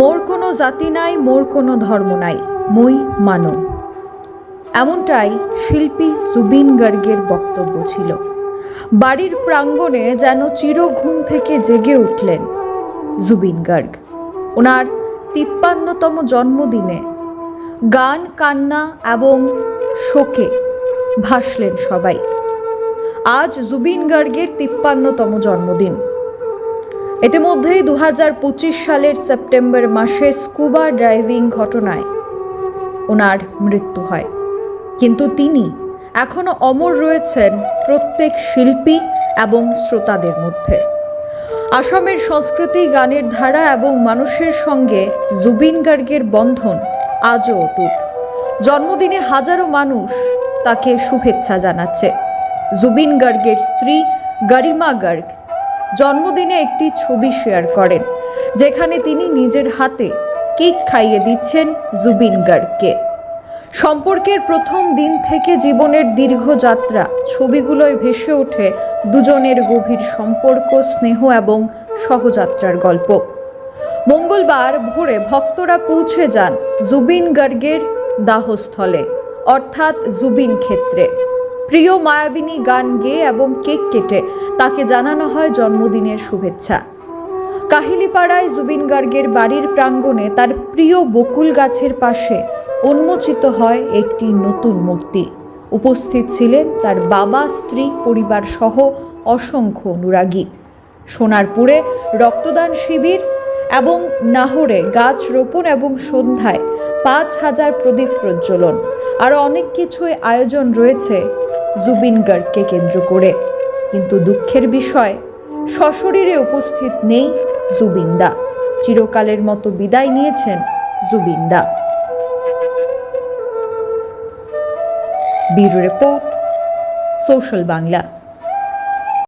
মোর কোনো জাতি নাই, মোর কোনো ধর্ম নাই, মই মানো। এমনটাই শিল্পী জুবিন গার্গের বক্তব্য ছিল। বাড়ির প্রাঙ্গণে যেন চিরঘুম থেকে জেগে উঠলেন জুবিন গার্গ। ওনার তিপ্পান্নতম জন্মদিনে গান, কান্না এবং শোকে ভাসলেন সবাই। আজ জুবিন গার্গের তিপ্পান্নতম জন্মদিন। ইতিমধ্যেই দু পঁচিশ সালের সেপ্টেম্বর মাসে স্কুবা ড্রাইভিং ঘটনায় ওনার মৃত্যু হয়। কিন্তু তিনি এখনও অমর রয়েছেন প্রত্যেক শিল্পী এবং শ্রোতাদের মধ্যে। আসামের সংস্কৃতি, গানের ধারা এবং মানুষের সঙ্গে জুবিন গার্গের বন্ধন আজও অটুট। জন্মদিনে হাজারো মানুষ তাকে শুভেচ্ছা জানাচ্ছে। জুবিন গার্গের স্ত্রী গরিমা গার্গ জন্মদিনে একটি ছবি শেয়ার করেন, যেখানে তিনি নিজের হাতে কেক খাইয়ে দিচ্ছেন জুবিন গার্গকে সম্পর্কের প্রথম দিন থেকে জীবনের দীর্ঘ যাত্রা, ছবিগুলোয় ভেসে ওঠে দুজনের গভীর সম্পর্ক, স্নেহ এবং সহযাত্রার গল্প। মঙ্গলবার ভোরে ভক্তরা পৌঁছে যান জুবিন গার্গের দাহস্থলে, অর্থাৎ জুবিন ক্ষেত্রে। প্রিয় মায়াবিনী গান গেয়ে এবং কেক কেটে তাকে জানানো হয় জন্মদিনের শুভেচ্ছা। কাহিলিপাড়ায় জুবিন গার্গের বাড়ির প্রাঙ্গণে তার প্রিয় বকুল গাছের পাশে উন্মোচিত হয় একটি নতুন মূর্তি। উপস্থিত ছিলেন তার বাবা, স্ত্রী, পরিবার সহ অসংখ্য অনুরাগী। সোনারপুরে রক্তদান শিবির এবং নাহরে গাছ রোপণ এবং সন্ধ্যায় পাঁচ হাজার প্রদীপ প্রজ্বলন। আরও অনেক কিছুই আয়োজন রয়েছে জুবিন গার্গকে কেন্দ্র করে। কিন্তু দুঃখের বিষয়, সশরীরে উপস্থিত নেই জুবিনদা। চিরকালের মতো বিদায় নিয়েছেন জুবিনদা। Bureau report, social Bangla.